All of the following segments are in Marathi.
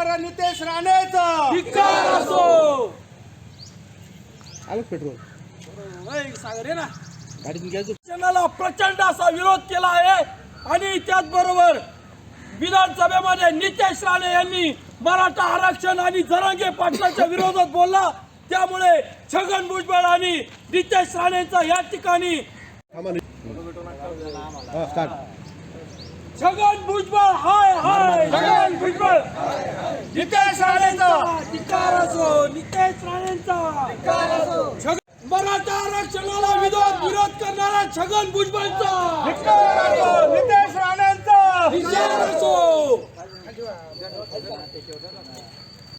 बोलणाऱ्या नितेश राणेचं. धिक्कार असो. आलं पेट्रोल. ओय, सागर ये ना. गाडीतून घ्यायचं शिक्षणाला प्रचंड असा विरोध केला आहे. आणि त्याचबरोबर विधानसभेमध्ये नितेश राणे यांनी मराठा आरक्षण आणि जरांगे पाटलाच्या विरोधात बोलला. त्यामुळे छगन भुजबळ आणि नितेश राणेंचा या ठिकाणी छगन भुजबळ हाय हाय. छगन भुजबळ नितेश राणेचं! धिक्कार असो नितेश राणेंचा! छगन मराठा आरक्षणाला विरोध विरोध करणारा छगन भुजबळचा! नितेश राणेंचं! विचार असो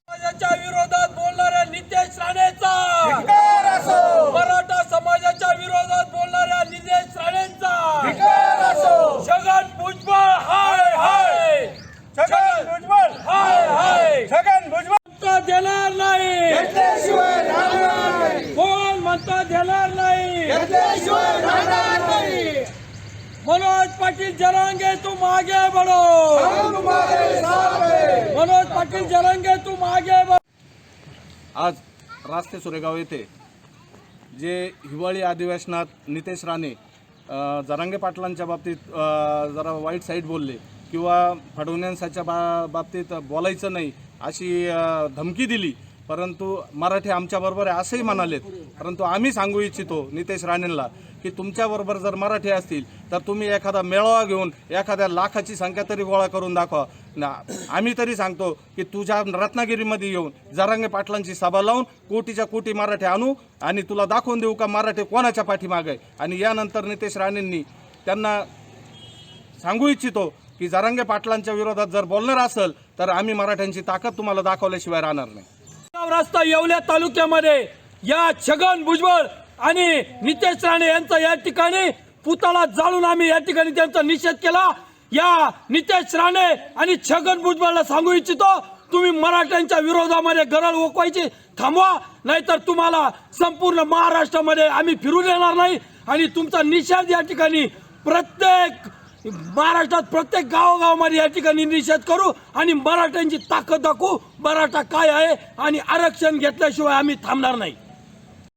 समाजाच्या विरोधात बोलणाऱ्या नितेश राणेचा धिक्कार असो मराठा समाजाच्या विरोधात बोलणाऱ्या नितेश राणेंचा धिक्कार असो छगन भुजबळ हाय हाय छगन भुजबळ हाय हाय छगन भुजबळ म्हणता देणार नाही घेतल्याशिवाय राहणार नाही कोण म्हणता देणार नाही घेतल्याशिवाय राहणार नाही मनोज पाटील जरांगे तू मागे बडो मनोज पाटील जरांगे तू मागे बढो. आज रास्ते सुरेगाव येथे जे हिवाळी अधिवेशनात नितेश राणे जरांगे पाटलांच्या बाबतीत जरा वाईट साईड बोलले किंवा फडणवीसांच्या बा बाबतीत बोलायचं नाही अशी धमकी दिली. परंतु मराठी आमच्याबरोबर आहे असंही म्हणालेत. परंतु आम्ही सांगू इच्छितो नितेश राणेंना की तुमच्याबरोबर जर मराठी असतील तर तुम्ही एखादा मेळावा घेऊन एखाद्या लाखाची संख्या तरी गोळा करून दाखवा. ना आम्ही तरी सांगतो की तुझ्या रत्नागिरीमध्ये येऊन जरांगे पाटलांची सभा लावून कोटीच्या कोटी मराठी आणू आणि तुला दाखवून देऊ का मराठी कोणाच्या पाठीमागे? आहे आणि यानंतर नितेश राणेंनी त्यांना सांगू इच्छितो की जरांगे पाटलांच्या विरोधात जर बोलणार असेल तर आम्ही मराठ्यांची ताकद तुम्हाला दाखवल्याशिवाय राहणार नाही. रस्ता येवल्या तालुक्यामध्ये या छगन भुजबळ आणि नितेश राणे यांचा या ठिकाणी पुतळा जाळून आम्ही या ठिकाणी त्यांचा निषेध केला. या नितेश राणे आणि छगन भुजबळला सांगू इच्छितो तुम्ही मराठ्यांच्या विरोधामध्ये गरळ ओकवायची थांबवा नाहीतर तुम्हाला संपूर्ण महाराष्ट्रामध्ये आम्ही फिरून येणार नाही. आणि तुमचा निषेध या ठिकाणी प्रत्येक महाराष्ट्रात प्रत्येक गावोगावामध्ये या ठिकाणी निषेध करू आणि मराठ्यांची ताकद दाखवू. मराठा काय आहे आणि आरक्षण घेतल्याशिवाय आम्ही थांबणार नाही.